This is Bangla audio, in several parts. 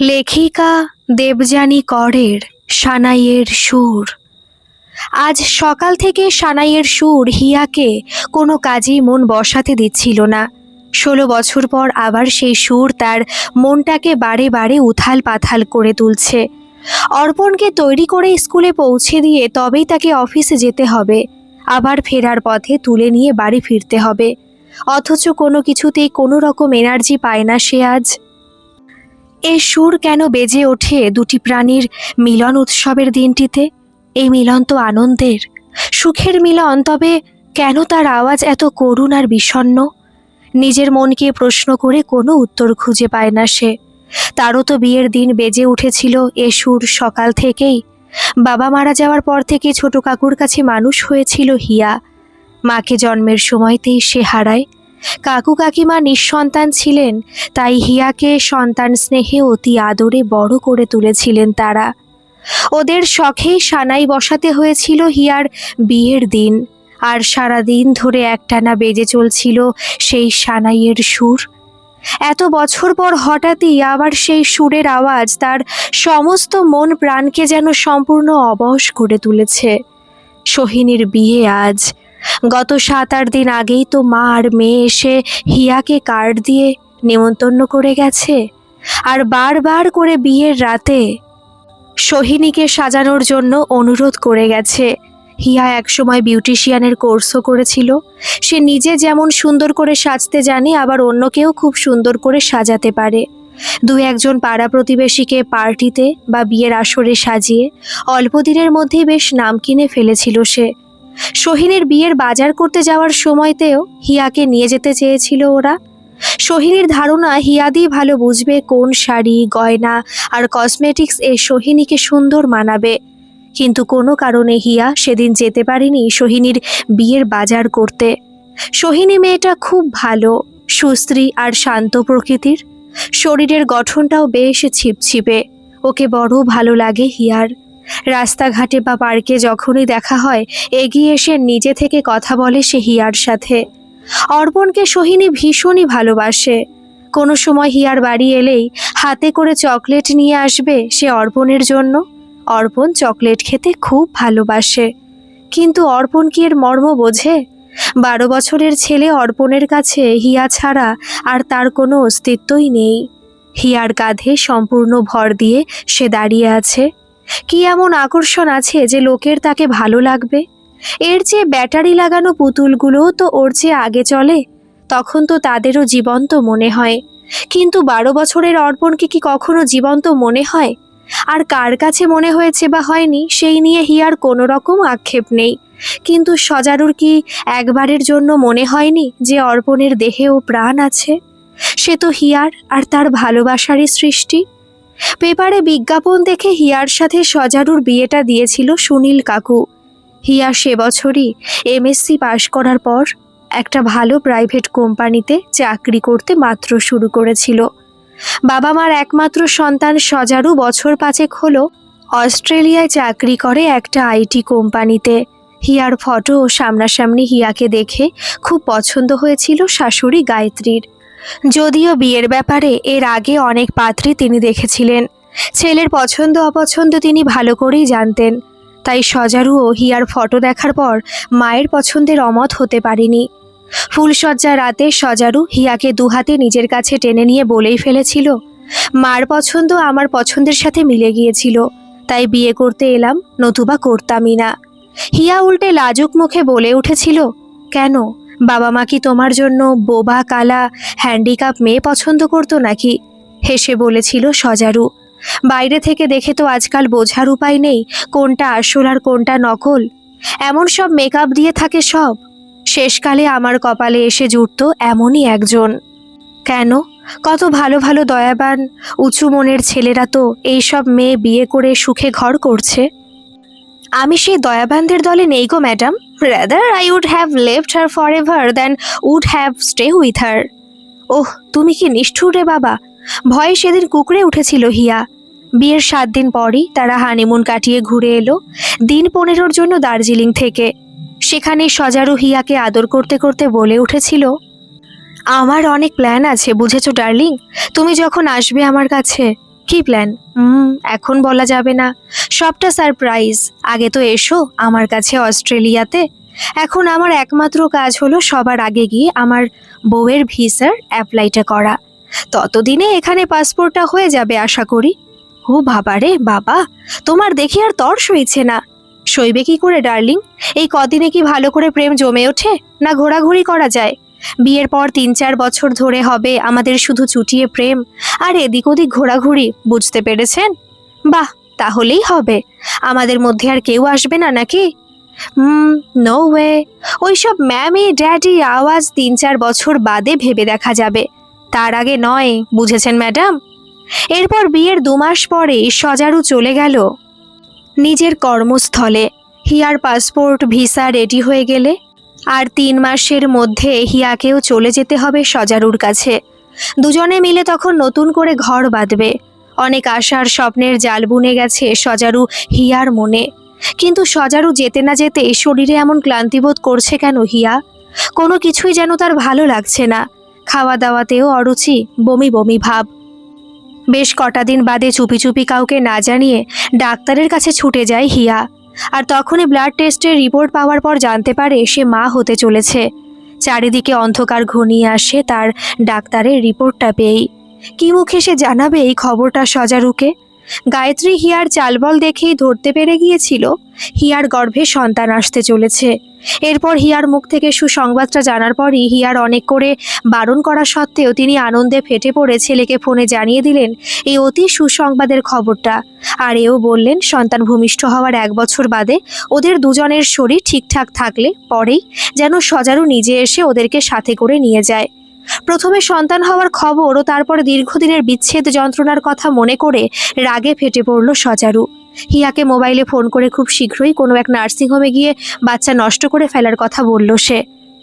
লেখিকা দেবযানী করের সানাইয়ের সুর। আজ সকাল থেকে সানাইয়ের সুর হিয়াকে কোনো কাজেই মন বসাতে দিচ্ছিল না। ষোলো বছর পর আবার সেই সুর তার মনটাকে বারে বারে উথাল পাথাল করে তুলছে। অর্পণকে তৈরি করে স্কুলে পৌঁছে দিয়ে তবেই তাকে অফিসে যেতে হবে। আবার ফেরার পথে তুলে নিয়ে বাড়ি ফিরতে হবে। অথচ কোনো কিছুতেই কোনো রকম এনার্জি পায় না সে আজ। এ সুর কেন বেজে ওঠে দুটি প্রাণীর মিলন উৎসবের দিনটিতে? এই মিলন তো আনন্দের। সুখের মিলন, তবে কেন তার আওয়াজ এত করুণ আর বিষণ্ণ? নিজের মনকে প্রশ্ন করে কোনো উত্তর খুঁজে পায় না সে। তারও তো বিয়ের দিন বেজে উঠেছিল এ সুর সকাল থেকেই। বাবা মারা যাওয়ার পর থেকে ছোট কাকুর কাছে মানুষ হয়েছিল হিয়া। মাকে জন্মের সময়তেই সে হারায়। কাকু কাকিমা নিঃসন্তান ছিলেন, তাই হিয়াকে সন্তান স্নেহে অতি আদরে বড় করে তুলেছিলেন তারা। ওদের শখেই সানাই বসাতে হয়েছিল হিয়ার বিয়ের দিন, আর সারা দিন ধরে একটানা বেজে চলছিল সেই সানাইয়ের সুর। এত বছর পর হঠাৎই আবার সেই সুরের আওয়াজ তার সমস্ত মন প্রাণকে যেন সম্পূর্ণ অবশ করে তুলেছে। সোহিনীর বিয়ে আজ গত সাত আট দিন আগেই তো মা আর মেয়ে এসে হিয়াকে কার্ড দিয়ে নেমন্তন্ন করে গেছে আর বারবার করে বিয়ের রাতে সোহিনীকে সাজানোর জন্য অনুরোধ করে গেছে। হিয়া একসময় বিউটিশিয়ানের কোর্সও করেছিল। সে নিজে যেমন সুন্দর করে সাজতে জানে, আবার অন্যকেও খুব সুন্দর করে সাজাতে পারে। দু একজন পাড়া প্রতিবেশীকে পার্টিতে বা বিয়ের আসরে সাজিয়ে অল্প দিনের মধ্যেই বেশ নাম কিনে ফেলেছিল সে। সোহিনীর বিয়ের বাজার করতে যাওয়ার সময়তেও হিয়াকে নিয়ে যেতে চেয়েছিল ওরা। সোহিনীর ধারণা হিয়াদি ভালো বুঝবে কোন শাড়ি, গয়না আর কসমেটিক্স এ সোহিনীকে সুন্দর মানাবে। কিন্তু কোনো কারণে হিয়া সেদিন যেতে পারেনি সোহিনীর বিয়ের বাজার করতে। সোহিনী মেয়েটা খুব ভালো, সুস্ত্রী আর শান্ত প্রকৃতির। শরীরের গঠনটাও বেশ ছিপছিপে। ওকে বড় ভালো লাগে হিয়ার। রাস্তাঘাটে বা পার্কে যখনই দেখা হয়, এগিয়ে এসে নিজে থেকে কথা বলে সে হিয়ার সাথে। অর্পণকে সোহিনী ভীষণই ভালোবাসে। কোনো সময় হিয়ার বাড়ি এলেই হাতে করে চকলেট নিয়ে আসবে সে অর্পণের জন্য। অর্পণ চকলেট খেতে খুব ভালোবাসে। কিন্তু অর্পণ কি এর মর্ম বোঝে? বারো বছরের ছেলে অর্পণের কাছে হিয়া ছাড়া আর তার কোনো অস্তিত্বই নেই। হিয়ার কাঁধে সম্পূর্ণ ভর দিয়ে সে দাঁড়িয়ে আছে। কি এমন আকর্ষণ আছে যে লোকের তাকে ভালো লাগবে? এর চেয়ে ব্যাটারি লাগানো পুতুলগুলোও তো ওর চেয়ে আগে চলে, তখন তো তাদেরও জীবন্ত মনে হয়। কিন্তু বারো বছরের অর্পণকে কি কখনো জীবন্ত মনে হয়? আর কার কাছে মনে হয়েছে বা হয়নি, সেই নিয়ে হিয়ার কোনো রকম আক্ষেপ নেই। কিন্তু সজারুর কি একবারের জন্য মনে হয়নি যে অর্পণের দেহেও প্রাণ আছে? সে তো হিয়ার আর তার ভালোবাসারই সৃষ্টি। পেপারে বিজ্ঞাপন দেখে হিয়ার সাথে সজারুর বিয়েটা দিয়েছিল সুনীল কাকু। হিয়া সে বছরই এমএসসি পাশ করার পর একটা ভালো প্রাইভেট কোম্পানিতে চাকরি করতে মাত্র শুরু করেছিল। বাবা মার একমাত্র সন্তান সজারু বছর পাঁচেক হলো অস্ট্রেলিয়ায় চাকরি করে একটা আইটি কোম্পানিতে। হিয়ার ফটো ও সামনাসামনি হিয়াকে দেখে খুব পছন্দ হয়েছিল শাশুড়ি গায়ত্রীর। যদিও বিয়ের ব্যাপারে এর আগে অনেক পাত্রী তিনি দেখেছিলেন। ছেলের পছন্দ অপছন্দ তিনি ভালো করেই জানতেন। তাই সজারু ও হিয়ার ফটো দেখার পর মায়ের পছন্দের অমত হতে পারেনি। ফুলসজ্জা রাতে সজারু হিয়াকে দুহাতে নিজের কাছে টেনে নিয়ে বলেই ফেলেছিল, মার পছন্দ আমার পছন্দের সাথে মিলে গিয়েছিল, তাই বিয়ে করতে এলাম নতুবা করতামই না। হিয়া উল্টে লাজুক মুখে বলে উঠেছিল, কেন? বাবা মা কি তোমার জন্য বোবা, কালা, হ্যান্ডিক্যাপ মেয়ে পছন্দ করতো নাকি? হেসে বলেছিল সজারু। বাইরে থেকে দেখে তো আজকাল বোঝার উপায় নেই, কোনটা আসল আর কোনটা নকল। এমন সব মেকআপ দিয়ে থাকে সব। শেষকালে আমার কপালে এসে জুটত এমনই একজন। কেন? কত ভালো ভালো দয়াবান, উঁচু মনের ছেলেরা তো এইসব মেয়ে বিয়ে করে সুখে ঘর করছে। আমি সেই দয়াবানদের দলে নেই গো, madam. Rather I would have left her for ever than would have stay with her oh, তুমি কি নিষ্ঠুর রে বাবা? ভয়ে সেদিন কুকড়ে উঠেছিল হিয়া। বিয়ের সাত দিন পরই তারা হানিমুন কাটিয়ে ঘুরে এলো, দিন পনেরোর জন্য দার্জিলিং থেকে। সেখানে সজারু হিয়াকে আদর করতে করতে বলে উঠেছিল, আমার অনেক প্ল্যান আছে, বুঝেছ ডার্লিং? তুমি যখন আসবে আমার কাছে কি প্ল্যান হুম, এখন বলা যাবে না। সবটা সারপ্রাইজ আগে তো এসো আমার কাছে অস্ট্রেলিয়াতে। এখন আমার একমাত্র কাজ হলো সবার আগে গিয়ে আমার বউয়ের ভিসার অ্যাপ্লাইটা করা। ততদিনে এখানে পাসপোর্টটা হয়ে যাবে আশা করি। ও বাবা রে, বাবা, তোমার দেখি আর তর সইছে না। সইবে কি করে ডার্লিং এই কদিনে কি ভালো করে প্রেম জমে ওঠে, না ঘোরাঘুরি করা যায়? বিয়ের পর তিন চার বছর ধরে হবে আমাদের শুধু চুটিয়ে প্রেম। আর এদিক ওদিক ঘোরাঘুরি, বুঝতে পেরেছেন? বাহ, তাহলেই হবে। আমাদের মধ্যে আর কেউ আসবে না নাকি? হুম নো ওয়ে ওইসব ম্যামি ড্যাডি আওয়াজ তিন চার বছর বাদে ভেবে দেখা যাবে। তার আগে নয়, বুঝেছেন ম্যাডাম? এরপর বিয়ের দু মাস পরে সজারু চলে গেল। নিজের কর্মস্থলে। হিয়ার পাসপোর্ট, ভিসা রেডি হয়ে গেলে আর তিন মাসের মধ্যে হিয়াকেও চলে যেতে হবে সজারুর কাছে। দুজনে মিলে তখন নতুন করে ঘর বাঁধবে। অনেক আশার স্বপ্নের জাল বুনে গেছে সজারু হিয়ার মনে। কিন্তু সজারু যেতে না যেতে শরীরে এমন ক্লান্তিবোধ করছে কেন হিয়া? কোনো কিছুই যেন তার ভালো লাগছে না। খাওয়া দাওয়াতেও অরুচি, বমি বমি ভাব। বেশ কটা দিন বাদে চুপি চুপি কাউকে না জানিয়ে ডাক্তারের কাছে ছুটে যায় হিয়া। আর তখনই ব্লাড টেস্টের রিপোর্ট পাওয়ার পর জানতে পারে সে মা হতে চলেছে। চারিদিকে অন্ধকার ঘনিয়ে আসে তার ডাক্তারের রিপোর্টটা পেয়েই। কি মুখে সে জানাবে এই খবরটা সজারুকে? গায়ত্রী হিয়ার চালবল দেখেই ধরতে পেরে গিয়েছিল। হিয়ার গর্ভে সন্তান আসতে চলেছে। এরপর হিয়ার মুখ থেকে সুসংবাদটা জানার পরই হিয়ার অনেক করে বারণ করা সত্ত্বেও তিনি আনন্দে ফেটে পড়ে ছেলেকে ফোনে জানিয়ে দিলেন, এই অতি সুসংবাদের খবরটা। আর এও বললেন, সন্তান ভূমিষ্ঠ হওয়ার এক বছর বাদে ওদের দুজনের শরীর ঠিকঠাক থাকলে পরেই যেন সজারু নিজে এসে ওদেরকে সাথে করে নিয়ে যায়। প্রথমে সন্তান হওয়ার খবর ও তারপর দীর্ঘদিনের বিচ্ছেদ যন্ত্রণার কথা মনে করে রাগে ফেটে পড়ল সজারু। হিয়াকে মোবাইলে ফোন করে খুব শীঘ্রই কোনো এক নার্সিংহোমে গিয়ে বাচ্চা নষ্ট করে ফেলার কথা বলল সে।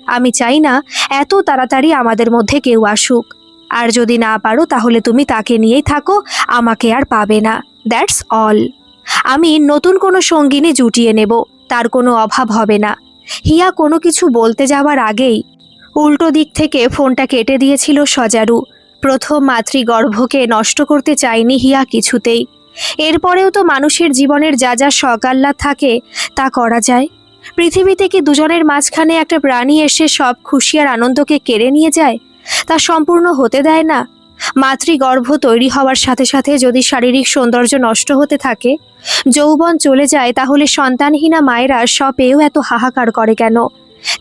আমি চাই না, এত তাড়াতাড়ি আমাদের মধ্যে কেউ আসুক। আর যদি না পারো তাহলে তুমি তাকে নিয়েই থাকো, আমাকে আর পাবে না। That's all. আমি নতুন কোনো সঙ্গিনী জুটিয়ে নেব, তার কোনো অভাব হবে না। হিয়া কোনো কিছু বলতে যাওয়ার আগেই উল্টো দিক থেকে ফোনটা কেটে দিয়েছিল সজারু। প্রথম মাতৃগর্ভকে নষ্ট করতে চায়নি হিয়া কিছুতেই। এরপরেও তো মানুষের জীবনের যা যা সকাল্লা থাকে, তা করা যায়। পৃথিবীতে কি দুজনের মাঝখানে একটা প্রাণী এসে সব খুশি আর আনন্দকে কেড়ে নিয়ে যায়, তা সম্পূর্ণ হতে দেয় না। মাতৃগর্ভ তৈরি হওয়ার সাথে সাথে যদি শারীরিক সৌন্দর্য নষ্ট হতে থাকে, যৌবন চলে যায়, তাহলে সন্তানহীনা মায়েরা সব পেয়েও এত হাহাকার করে কেন?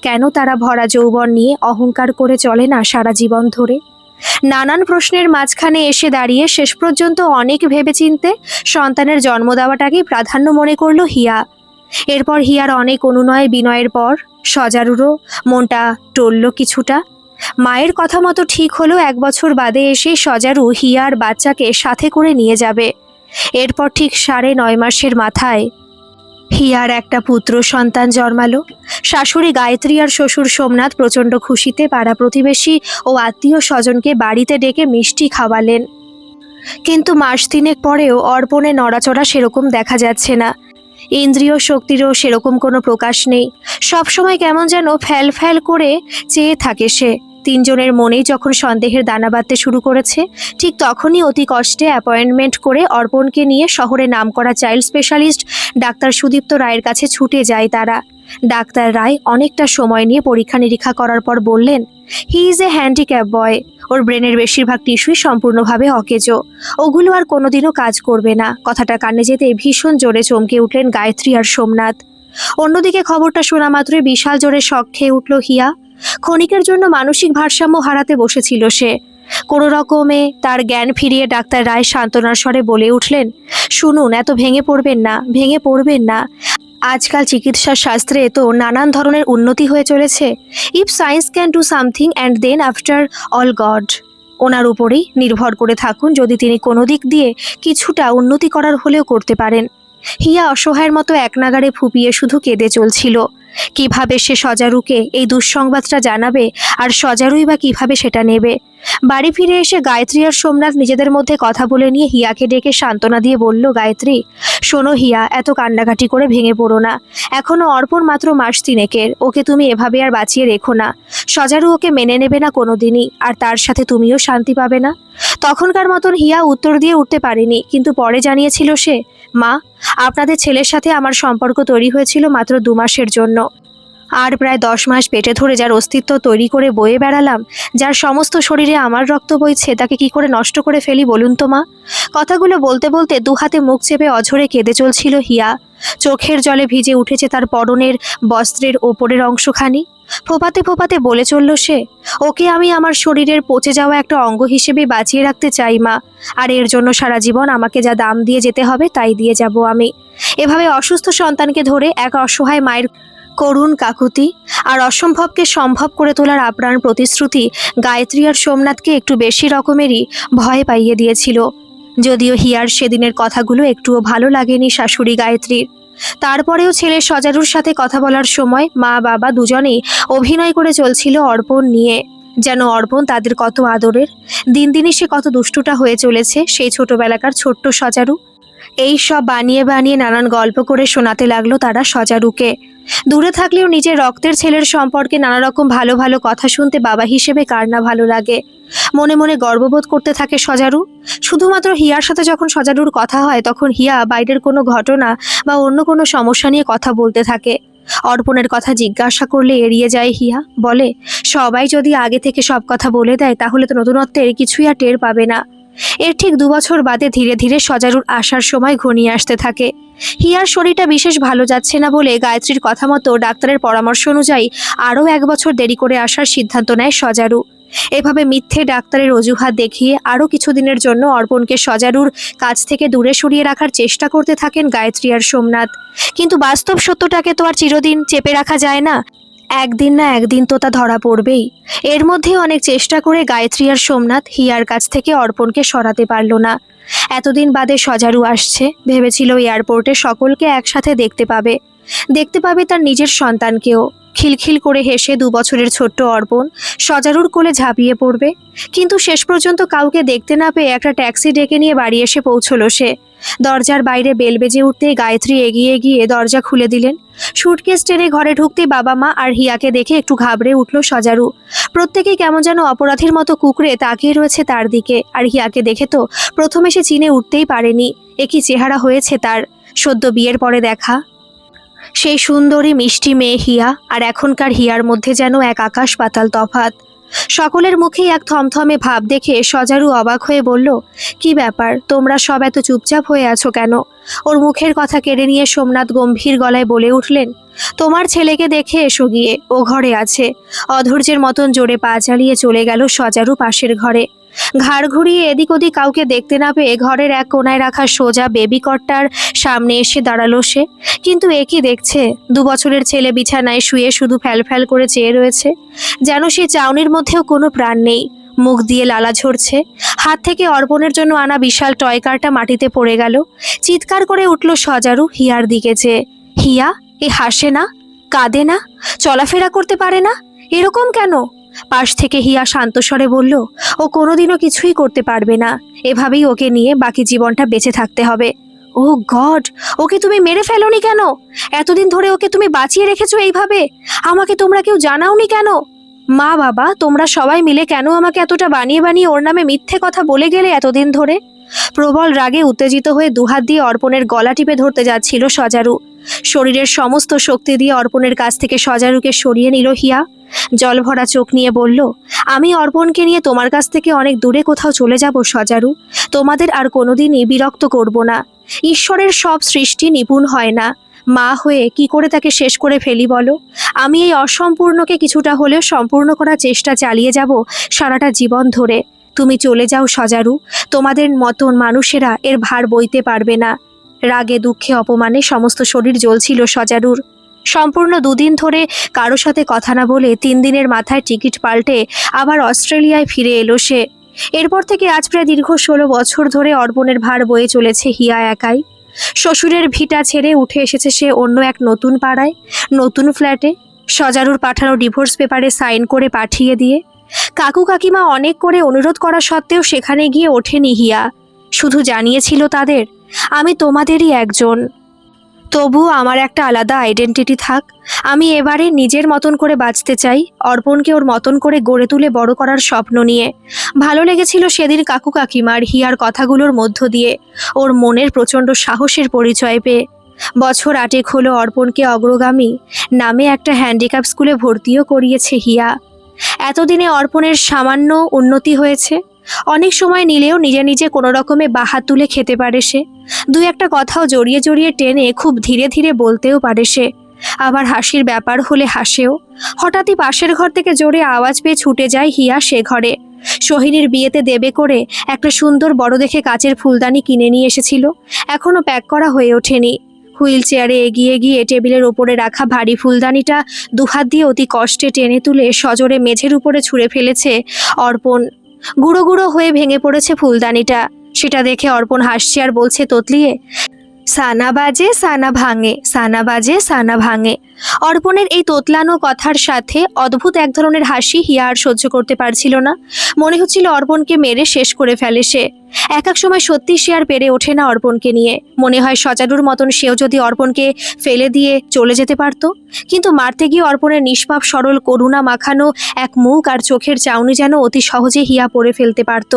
কেন তারা ভরা যৌবন নিয়ে অহংকার করে চলে না সারা জীবন ধরে? নানান প্রশ্নের মাঝখানে এসে দাঁড়িয়ে শেষ পর্যন্ত অনেক ভেবেচিন্তে সন্তানের জন্ম দেওয়াটাকেই প্রাধান্য মনে করল হিয়া। এরপর হিয়ার অনেক অনুনয় বিনয়ের পর সজারুরও মনটা টলল কিছুটা। মায়ের কথা মতো ঠিক হলো এক বছর বাদে এসে সজারু হিয়ার বাচ্চাকে সাথে করে নিয়ে যাবে। এরপর ঠিক সাড়ে নয় মাসের মাথায় হিয়ার একটা পুত্র সন্তান জন্মালো। শাশুড়ি গায়ত্রী আর শ্বশুর সোমনাথ প্রচণ্ড খুশিতে পাড়া প্রতিবেশী ও আত্মীয় স্বজনকে বাড়িতে ডেকে মিষ্টি খাওয়ালেন। কিন্তু মাস তিনেক পরেও অর্পণে নড়াচড়া সেরকম দেখা যাচ্ছে না। ইন্দ্রিয় শক্তিরও সেরকম কোনো প্রকাশ নেই। সবসময় কেমন যেন ফ্যাল ফ্যাল করে চেয়ে থাকে সে। তিনজনের মনেই যখন সন্দেহের দানা বাঁধতে শুরু করেছে, ঠিক তখনই অতি কষ্টে অ্যাপয়েন্টমেন্ট করে অর্পণকে নিয়ে শহরে নামকরা চাইল্ড স্পেশালিস্ট ডাক্তার সুদীপ্ত রায়ের কাছে ছুটে যায় তারা। ডাক্তার রায় অনেকটা সময় নিয়ে পরীক্ষা নিরীক্ষা করার পর বললেন হি ইজ এ হ্যান্ডিক্যাপ বয় ওর ব্রেনের বেশিরভাগ টিস্যুই সম্পূর্ণভাবে অকেজো। ওগুলো আর কোনোদিনও কাজ করবে না। কথাটা কানে যেতে ভীষণ জোরে চমকে উঠলেন গায়ত্রী আর সোমনাথ। অন্যদিকে খবরটা শোনা মাত্রই বিশাল জোরে শখ খেয়ে উঠল হিয়া। ক্ষণিকের জন্য মানসিক ভারসাম্য হারাতে বসেছিল সে। কোনো রকমে তার জ্ঞান ফিরিয়ে ডাক্তার রায় সান্ত্বনার স্বরে বলে উঠলেন, শুনুন, এত ভেঙে পড়বেন না, ভেঙে পড়বেন না। আজকাল চিকিৎসা শাস্ত্রে তো নানান ধরনের উন্নতি হয়ে চলেছে। If science can do something and then after all God ওনার উপরেই নির্ভর করে থাকুন যদি তিনি কোনো দিক দিয়ে কিছুটা উন্নতি করার হলেও করতে পারেন। হিয়া অসহায়ের মতো এক নাগারে ফুপিয়ে শুধু কেঁদে চলছিল। কীভাবে সে সজারুকে এই দুঃসংবাদটা জানাবে আর সজারুই বা কীভাবে সেটা নেবে? বাড়ি ফিরে এসে গায়ত্রী আর সোমনাথ নিজেদের মধ্যে কথা বলে নিয়ে হিয়াকে ডেকে সান্ত্বনা দিয়ে বলল, গায়ত্রী, শোনো হিয়া, এত কান্নাকাটি করে ভেঙে পড়ো না। এখনও অর্পণ মাত্র মাস তিনেকের, ওকে তুমি এভাবে আর বাঁচিয়ে রেখো না। সজারু ওকে মেনে নেবে না কোনোদিনই, আর তার সাথে তুমিও শান্তি পাবে না। তখনকার মতন হিয়া উত্তর দিয়ে উঠতে পারেনি, কিন্তু পরে জানিয়েছিল সে মা আপনাদের ছেলের সাথে আমার সম্পর্ক তৈরি হয়েছিল মাত্র দু মাসের জন্য। আর প্রায় দশ মাস পেটে ধরে যার অস্তিত্ব তৈরি করে বয়ে বেড়ালাম, যার সমস্ত শরীরে আমার রক্ত বইছে, তাকে কি করে নষ্ট করে ফেলি বলুন তো মা? কথাগুলো বলতে বলতে দু হাতে মুখ চেপে অঝরে কেঁদে চলছিল হিয়া। চোখের জলে ভিজে উঠেছে তার পরনের বস্ত্রের ওপরের অংশখানি। ফোপাতে ফোপাতে বলে চলল সে, ওকে আমি আমার শরীরের পচে যাওয়া একটা অঙ্গ হিসেবে বাঁচিয়ে রাখতে চাই মা, আর এর জন্য সারা জীবন আমাকে যা দাম দিয়ে যেতে হবে তাই দিয়ে যাব আমি। এভাবে অসুস্থ সন্তানকে ধরে এক অসহায় মায়ের করুণ কাকুতি আর অসম্ভবকে সম্ভব করে তোলার আপ্রাণ প্রতিশ্রুতি গায়ত্রী আর সোমনাথকে একটু বেশি রকমেরই ভয় পাইয়ে দিয়েছিল। যদিও হিয়ার সেদিনের কথাগুলো একটুও ভালো লাগেনি শাশুড়ি গায়ত্রীর। তারপরেও ছেলে সজারুর সাথে কথা বলার সময় মা, বাবা দুজনেই অভিনয় করে চলছিল অর্পণ নিয়ে। যেন অর্পণ তাদের কত আদরের, দিন দিনই সে কত দুষ্টুটা হয়ে চলেছে সেই ছোটবেলাকার ছোট্ট সজারু। এই সব বানিয়ে বানিয়ে নানান গল্প করে শোনাতে লাগল তারা সজারুকে। দূরে থাকলেও নিজের রক্তের ছেলের সম্পর্কে নানা রকম ভালো ভালো কথা শুনতে বাবা হিসেবে কার না ভালো লাগে। মনে মনে গর্ববোধ করতে থাকে সজারু। শুধুমাত্র হিয়ার সাথে যখন সজারুর কথা হয়, তখন হিয়া বাইরের কোনো ঘটনা বা অন্য কোনো সমস্যা নিয়ে কথা বলতে থাকে। অর্পণের কথা জিজ্ঞাসা করলে এড়িয়ে যায় হিয়া, বলে, সবাই যদি আগে থেকে সব কথা বলে দেয়, তাহলে তো নতুনত্বের কিছুই আর টের পাবে না। এর ঠিক দু বছর বাদে ধীরে ধীরে সজারুর আসার সময় ঘনিয়ে আসতে থাকে। হিয়ার শরীরটা বিশেষ ভালো যাচ্ছে না বলে গায়ত্রীর কথা মতো ডাক্তারের পরামর্শ অনুযায়ী আরও এক বছর দেরি করে আসার সিদ্ধান্ত নেয় সজারু। এভাবে মিথ্যে ডাক্তারের অজুহাত দেখিয়ে আরও কিছুদিনের জন্য অর্পণকে সজারুর কাছ থেকে দূরে সরিয়ে রাখার চেষ্টা করতে থাকেন গায়ত্রী আর সোমনাথ। কিন্তু বাস্তব সত্যটাকে তো আর চিরদিন চেপে রাখা যায় না। একদিন না একদিন তো তা ধরা পড়বেই। এর মধ্যে অনেক চেষ্টা করে গায়ত্রী আর সোমনাথ হিয়ার কাছ থেকে অর্পণকে সরাতে পারল না। এতদিন বাদে সজারু আসছে। ভেবেছিল এয়ারপোর্টে সকলকে একসাথে দেখতে পাবে। দেখতে পাবে তার নিজের সন্তানকেও। খিলখিল করে হেসে দু বছরের ছোট্ট অর্পণ সজারুর কোলে ঝাঁপিয়ে পড়বে। কিন্তু শেষ পর্যন্ত কাউকে দেখতে না পেয়ে একটা ট্যাক্সি ডেকে নিয়ে বাড়ি এসে পৌঁছলো সে। দরজার বাইরে বেল বেজে উঠতেই গায়ত্রী এগিয়ে গিয়ে দরজা খুলে দিলেন। সুটকেস টেনে ঘরে ঢুকতে বাবা মা আর হিয়াকে দেখে একটু ঘাবড়ে উঠল সজারু। প্রত্যেকেই কেমন যেন অপরাধীর মতো কুকড়ে তাকিয়ে রয়েছে তার দিকে। আর হিয়াকে দেখে তো প্রথমে সে চিনে উঠতেই পারেনি। একই চেহারা হয়েছে তার। সদ্য বিয়ের পরে দেখা। সেই সুন্দরী মিষ্টি মেয়ে হিয়া আর এখনকার হিয়ার মধ্যে যেন এক আকাশ পাতাল তফাত সকলের মুখেই এক থমথমে ভাব দেখে সজারু অবাক হয়ে বলল, কি ব্যাপার? তোমরা সব এত চুপচাপ হয়ে আছো কেন? ওর মুখের কথা কেড়ে নিয়ে সোমনাথ গম্ভীর গলায় বলে উঠলেন, তোমার ছেলেকে দেখে এসো গিয়ে, ও ঘরে আছে। অধৈর্যের মতন জোরে পা চালিয়ে চলে গেল সজারু পাশের ঘরে। ঘাড় ঘুরিয়ে এদিক ওদিক কাউকে দেখতে না পেয়ে ঘরের এক কোনায় রাখা সোজা বেবি কট্টার সামনে এসে দাঁড়াল সে। কিন্তু এ কি দেখছে? দু বছরের ছেলে বিছানায় শুয়ে শুধু ফ্যাল ফ্যাল করে চেয়ে রয়েছে। যেন সে চাউনির মধ্যেও কোনো প্রাণ নেই। মুখ দিয়ে লালা ঝরছে। হাত থেকে অর্পণের জন্য আনা বিশাল টয়কারটা মাটিতে পড়ে গেল। চিৎকার করে উঠল সজারু হিয়ার দিকে চেয়ে হিয়া, এ হাসে না? কাঁদে না? চলাফেরা করতে পারে না? এরকম কেন? পাশ থেকে হিয়া শান্তস্বরে বলল, ও কোনোদিনও কিছুই করতে পারবে না। এভাবেই ওকে নিয়ে বাকি জীবনটা বেঁচে থাকতে হবে। ও গড, ওকে তুমি মেরে ফেলোনি কেন? এতদিন ধরে ওকে তুমি বাঁচিয়ে রেখেছো এইভাবে? আমাকে তোমরা কেউ জানাওনি কেন? মা বাবা, তোমরা সবাই মিলে কেন আমাকে এতটা বানিয়ে বানিয়ে ওর নামে মিথ্যে কথা বলে গেলে এতদিন ধরে? প্রবল রাগে উত্তেজিত হয়ে দুহাত দিয়ে অর্পণের গলা টিপে ধরতে যাচ্ছিল সজারু। শরীরের সমস্ত শক্তি দিয়ে অর্পণের কাছ থেকে সজারুকে সরিয়ে নিল হিয়া। জলভরা চোখ নিয়ে বলল, আমি অর্পণকে নিয়ে তোমার কাছ থেকে অনেক দূরে কোথাও চলে যাব, সজারু। তোমাদের আর কোনোদিনই বিরক্ত করব না। ঈশ্বরের সব সৃষ্টি নিপুণ হয় না। মা হয়ে কি করে তাকে শেষ করে ফেলি বলো? আমি এই অসম্পূর্ণকে কিছুটা হলেও সম্পূর্ণ করার চেষ্টা চালিয়ে যাব সারাটা জীবন ধরে। তুমি চলে যাও, সজারু। তোমাদের মতন মানুষেরা এর ভার বইতে পারবে না। রাগে দুঃখে অপমানে সমস্ত শরীর জ্বলছিল সজারুর। সম্পূর্ণ দুদিন ধরে কারও সাথে কথা না বলে তিন দিনের মাথায় টিকিট পাল্টে আবার অস্ট্রেলিয়ায় ফিরে এলো সে। এরপর থেকে আজ প্রায় দীর্ঘ ষোলো বছর ধরে অর্পণের ভার বয়ে চলেছে হিয়া একাই। শ্বশুরের ভিটা ছেড়ে উঠে এসেছে সে অন্য এক নতুন পাড়ায়, নতুন ফ্ল্যাটে। সজারুর পাঠানো ডিভোর্স পেপারে সাইন করে পাঠিয়ে দিয়ে। কাকু কাকিমা অনেক করে অনুরোধ করা সত্ত্বেও সেখানে গিয়ে ওঠেনি হিয়া। শুধু জানিয়েছিল তাদের, আমি তোমাদেরই একজন। তবু আমার একটা আলাদা আইডেন্টিটি থাক। আমি এবারে নিজের মতন করে বাঁচতে চাই, অর্পণকে ওর মতন করে গড়ে তুলে বড় করার স্বপ্ন নিয়ে। ভালো লেগেছিল সেদিন কাকু কাকিমার হিয়ার কথাগুলোর মধ্য দিয়ে, ওর মনের প্রচণ্ড সাহসের পরিচয় পেয়ে। বছর আটেক হলো অর্পণকে অগ্রগামী, নামে একটা হ্যান্ডিক্যাপ স্কুলে ভর্তিও করিয়েছে হিয়া। এতদিনে অর্পণের সামান্য উন্নতি হয়েছে। অনেক সময় নিলেও নিজে নিজে কোনো রকমে বাহাত তুলে খেতে পারে সে। দু একটা কথাও জড়িয়ে জড়িয়ে টেনে খুব ধীরে ধীরে বলতেও পারে সে। আবার হাসির ব্যাপার হলে হাসেও। হঠাৎই পাশের ঘর থেকে জোরে আওয়াজ পেয়ে ছুটে যায় হিয়া সে ঘরে। সোহিনীর বিয়েতে দেবে করে একটা সুন্দর বড় দেখে কাচের ফুলদানি কিনে নিয়ে এসেছিল। এখনও প্যাক করা হয়ে ওঠেনি। হুইল চেয়ারে এগিয়ে গিয়ে টেবিলের ওপরে রাখা ভারী ফুলদানিটা দুহাত দিয়ে অতি কষ্টে টেনে তুলে সজোরে মেঝের উপরে ছুঁড়ে ফেলেছে অর্পণ। গুঁড়ো গুঁড়ো হয়ে ভেঙে পড়েছে ফুলদানিটা। সেটা দেখে অর্পণ হাসছে আর বলছে তোতলিয়ে সানা বাজে, সানা ভাঙে, সানা বাজে, সানা ভাঙে। অর্পণের এই তোতলানো কথার সাথে অদ্ভুত এক ধরনের হাসি হিয়া আর সহ্য করতে পারছিল না। মনে হচ্ছিল অর্পণকে মেরে শেষ করে ফেলে সে। এক এক সময় সত্যি সে আর পেরে ওঠে না অর্পণকে নিয়ে। মনে হয় সজারুর মতন সেও যদি অর্পণকে ফেলে দিয়ে চলে যেতে পারত। কিন্তু মারতে গিয়ে অর্পণের নিষ্পাপ, সরল, করুণা মাখানো এক মুখ আর চোখের চাউনি যেন অতি সহজে হিয়া পড়ে ফেলতে পারত।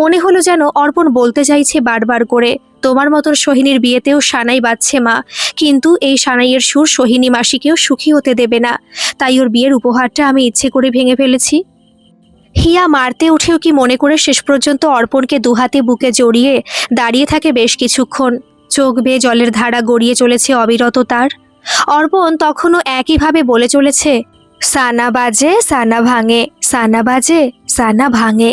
মনে হলো যেন অর্পণ বলতে চাইছে বারবার করে, তোমার মতন সোহিনীর বিয়েতেও সানাই বাজছে মা, কিন্তু এই সানাইয়ের সুর সোহিনী মাসিকেও সুখী হতে দেবে না। তাই ওর বিয়ের উপহারটা আমি ইচ্ছে করে ভেঙে ফেলেছি। হিয়া মারতে উঠেও কি মনে করে শেষ পর্যন্ত অর্পণকে দুহাতে বুকে জড়িয়ে দাঁড়িয়ে থাকে বেশ কিছুক্ষণ। চোখ বেয়ে জলের ধারা গড়িয়ে চলেছে অবিরত তার। অর্পণ তখনও একইভাবে বলে চলেছে, সানা বাজে, সানা ভাঙে, সানা বাজে, সানা ভাঙে।